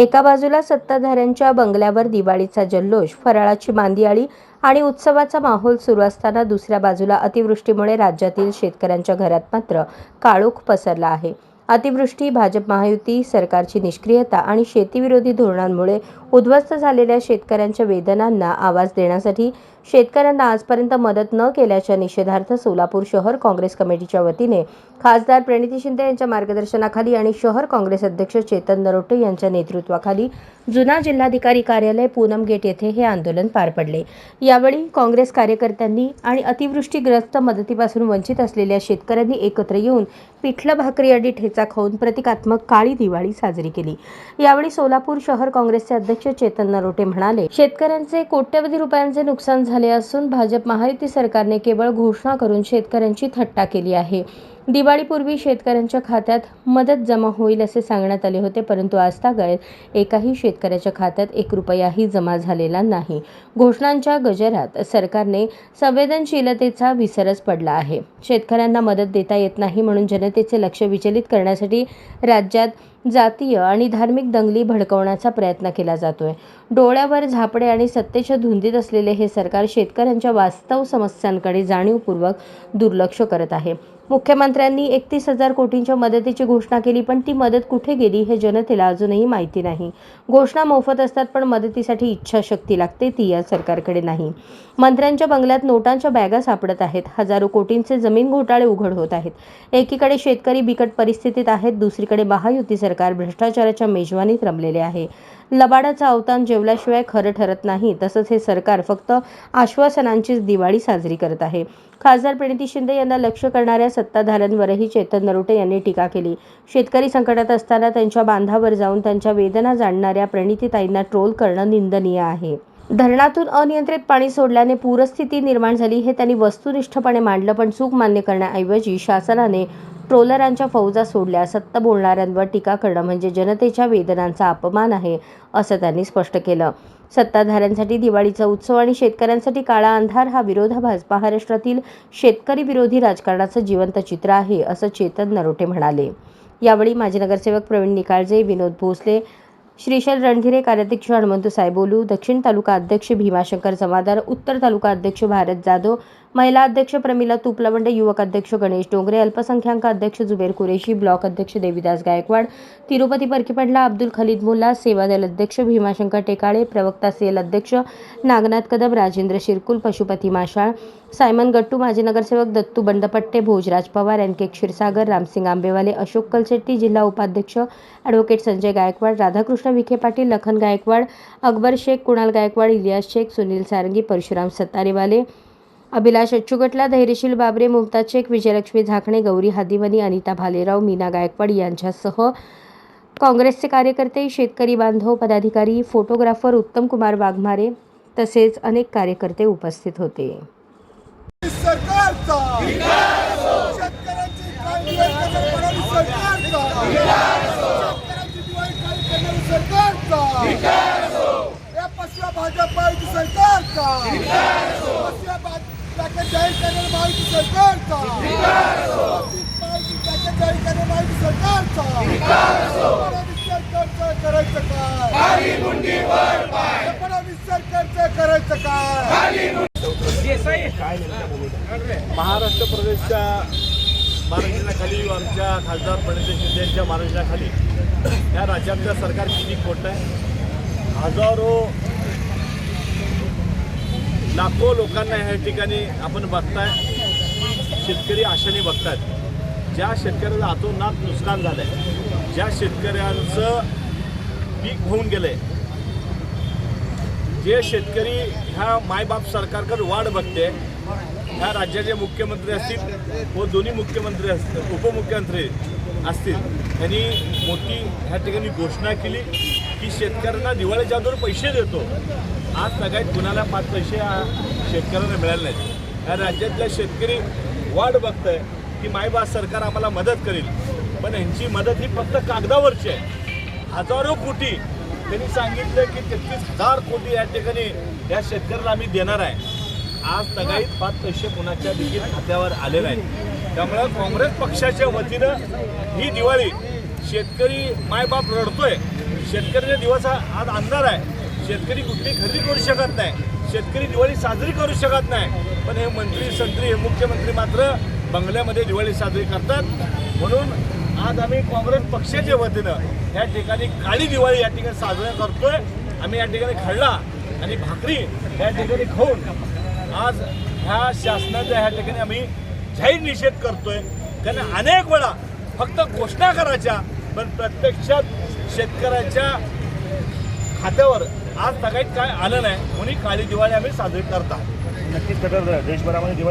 एका बाजूला सत्ताधाऱ्यांच्या बंगल्यावर दिवाळीचा जल्लोष फराळाची मांदियाळी आणि उत्सवाचा माहोल सुरू असताना दुसऱ्या बाजूला अतिवृष्टीमुळे राज्यातील शेतकऱ्यांच्या घरात मात्र काळोख पसरला आहे. अतिवृष्टी भाजप महायुती सरकारची निष्क्रियता आणि शेतीविरोधी धोरणांमुळे उद्ध्वस्त झालेल्या शेतकऱ्यांच्या वेदनांना आवाज देण्यासाठी शेतकऱ्यांना आजपर्यंत मदत न केल्याच्या निषेधार्थ सोलापूर शहर काँग्रेस कमिटीच्या वतीने खासदार प्रणिती शिंदे यांच्या मार्गदर्शनाखाली आणि शहर काँग्रेस अध्यक्ष चेतन नरोटे यांच्या नेतृत्वाखाली जुना जिल्हाधिकारी कार्यालय पूनम गेट येथे हे आंदोलन पार पडले. यावेळी काँग्रेस कार्यकर्त्यांनी आणि अतिवृष्टीग्रस्त मदतीपासून वंचित असलेल्या शेतकऱ्यांनी एकत्र येऊन पिठलं भाकरी अडी ठेचा खाऊन प्रतिकात्मक काळी दिवाळी साजरी केली. यावेळी सोलापूर शहर काँग्रेसचे अध्यक्ष चेतन नरोटे म्हणाले शेतकऱ्यांचे कोट्यवधी रुपयांचे नुकसान झाले असून भाजप महायुती सरकारने केवळ घोषणा करून शेतकऱ्यांची थट्टा केली आहे. दिवाळीपूर्वी शेतकऱ्यांच्या खात्यात मदत जमा होईल असे सांगण्यात आले होते परंतु आजतागायत एकाही शेतकऱ्याच्या खात्यात एक रुपयाही जमा झालेला नाही. घोषणांच्या गजरात सरकारने संवेदनशीलतेचा विसरच पडला आहे. शेतकऱ्यांना मदत देता येत नाही म्हणून जनतेचे लक्ष विचलित करण्यासाठी राज्यात जातीय आणि धार्मिक दंगली भडकवण्याचा प्रयत्न केला जातोय. डोळ्यावर झापडे आणि सत्तेच्या धुंदीत असलेले हे सरकार शेतकऱ्यांच्या वास्तव समस्यांकडे जाणीवपूर्वक दुर्लक्ष करत आहे. मुख्यमंत्र्यांनी एकतीस हजार कोटींच्या मदतीची घोषणा केली पण ती मदत कुठे गेली हे जनतेला अजूनही माहिती नाही. घोषणा मोफत असतात पण मदतीसाठी इच्छाशक्ती लागते ती या सरकारकडे नाही. मंत्र्यांच्या बंगल्यात नोटांच्या बॅगा सापडत आहेत. हजारो कोटींचे जमीन घोटाळे उघड होत आहेत. एकीकडे शेतकरी बिकट परिस्थितीत आहेत दुसरीकडे महायुती सरकार भ्रष्टाचाराच्या मेजवानीत रमलेले आहे. लबाडाचा अवतान जेवल्याशिवाय खरं ठरत नाही तसंच हे सरकार फक्त आश्वासनांचीच दिवाळी साजरी करत आहे. खासदार प्रणिती शिंदे यांना लक्ष करणाऱ्या सत्ताधाऱ्यांवरही चेतन नरोटे यांनी टीका केली. शेतकरी संकटात असताना त्यांच्या बांधावर जाऊन त्यांच्या वेदना जाणणाऱ्या प्रणितीताईंना ट्रोल करणं निंदनीय आहे. धरणातून अनियंत्रित पाणी सोडल्याने पूरस्थिती निर्माण झाली हे त्यांनी वस्तुनिष्ठपणे मांडलं पण चूक मान्य करण्याऐवजी शासनाने ट्रोलरांच्या फौजा सोडल्या. सत्ता बोलणाऱ्यांवर टीका करणं म्हणजे जनतेच्या वेदनांचा अपमान आहे असं त्यांनी स्पष्ट केलं. सत्ताधाऱ्यांसाठी दिवाळीचा उत्सव आणि शेतकऱ्यांसाठी काळा अंधार हा विरोधाभास महाराष्ट्रातील शेतकरी विरोधी राजकारणाचं जिवंत चित्र आहे असं चेतन नरोटे म्हणाले. यावेळी माजी नगरसेवक प्रवीण निकाळजे विनोद भोसले श्रीशैल रणधीरे कार्याध्यक्ष हनुमंतू सायबोलू दक्षिण तालुका अध्यक्ष भीमाशंकर जमादार उत्तर तालुका अध्यक्ष भारत जाधव महिला अध्यक्ष प्रमिला तुपलवंडे युवक अध्यक्ष गणेश डोंगरे अल्पसंख्याक अध्यक्ष जुबेर कुरेशी ब्लॉक अध्यक्ष देवीदास गायकवाड तिरुपती परकीपडला अब्दुल खलीद मुल्ला सेवादल अध्यक्ष भीमाशंकर टेकाळे प्रवक्ता सेल अध्यक्ष नागनाथ कदम राजेंद्र शिरकुल पशुपती माशाळ सायमन गट्टू माजी नगरसेवक दत्तू बंडपट्टे भोजराज पवार एनके क्षीरसागर रामसिंग आंबेवाले अशोक कलशेट्टी जिल्हा उपाध्यक्ष ॲडव्होकेट संजय गायकवाड राधाकृष्ण विखे पाटील लखन गायकवाड अकबर शेख कुणाल गायकवाड इलियास शेख सुनील सारंगी परशुराम सत्तारेवाले अभिलाष अच्चुगटला धैर्यशील बाबरे मुमताज शेख विजयलक्ष्मी झाकणे गौरी हादिवनी अनिता भालेराव मीना गायकवाड यांच्यासह काँग्रेसचे कार्यकर्ते शेतकरी बांधव पदाधिकारी फोटोग्राफर उत्तम कुमार वाघमारे तसेच अनेक कार्यकर्ते उपस्थित होते. सरकारचा! जाहीर करणाऱ्या महायुती सरकारचा. पश्चिम महायुती जाहीर करणाऱ्या महायुती सरकारचा फडणवीस सरकारचं करायचं काय फडणवीस सरकारचं करायचं काय महाराष्ट्र प्रदेशच्या मार्गदर्शनाखाली आमच्या खासदार प्रणिती शिंदेच्या महाराष्ट्राखाली या राज्यातलं सरकार किती खोटं आहे? हजारो लाखो लोकांना ह्या ठिकाणी आपण बघताय. शेतकरी आशाने बघतायत. ज्या शेतकऱ्याला आतोनात नुकसान झालं आहे ज्या शेतकऱ्यांचं पीक होऊन गेलं आहे जे शेतकरी ह्या मायबाप सरकारकडे वाढ बघते ह्या राज्याचे मुख्यमंत्री असतील व दोन्ही मुख्यमंत्री असतील उपमुख्यमंत्री असतील त्यांनी मोठी ह्या ठिकाणी घोषणा केली. की शेतकऱ्यांना दिवाळीच्या अगोदर पैसे देतो. आज सगळ्यात कुणाला पाच पैसे शेतकऱ्यांना मिळाले नाहीत. ह्या राज्यातल्या शेतकरी वाट बघतंय की मायबाप सरकार आम्हाला मदत करेल. पण यांची मदत ही फक्त कागदावरची आहे. हजारो कोटी त्यांनी सांगितलं की तेहतीस हजार कोटी या ठिकाणी या शेतकऱ्याला आम्ही देणार आहे. आज सगळीत पाच पैसे कुणाच्या देखील खात्यावर आलेले आहेत. त्यामुळे काँग्रेस पक्षाच्या वतीनं ही दिवाळी शेतकरी मायबाप रडतोय. शेतकऱ्याचा दिवस हा आज अंधार आहे. शेतकरी कुठली खरेदी करू शकत नाही. शेतकरी दिवाळी साजरी करू शकत नाही. पण हे मंत्री संत्री हे मुख्यमंत्री मात्र बंगल्यामध्ये दिवाळी साजरी करतात. म्हणून आज आम्ही काँग्रेस पक्षाच्या वतीनं या ठिकाणी काळी दिवाळी या ठिकाणी साजरा करतोय. आम्ही या ठिकाणी खडला आणि भाकरी या ठिकाणी खाऊन आज ह्या शासनाच्या ह्या ठिकाणी आम्ही जाहीर निषेध करतोय. कारण अनेक वेळा फक्त घोषणा करायच्या. पण प्रत्यक्षात शेतकऱ्याच्या खात्यावर आज सगळ्यात काय आलं नाही म्हणून काळी दिवाळी आम्ही साजरी करतात नक्कीच देशभरामध्ये दिवाळी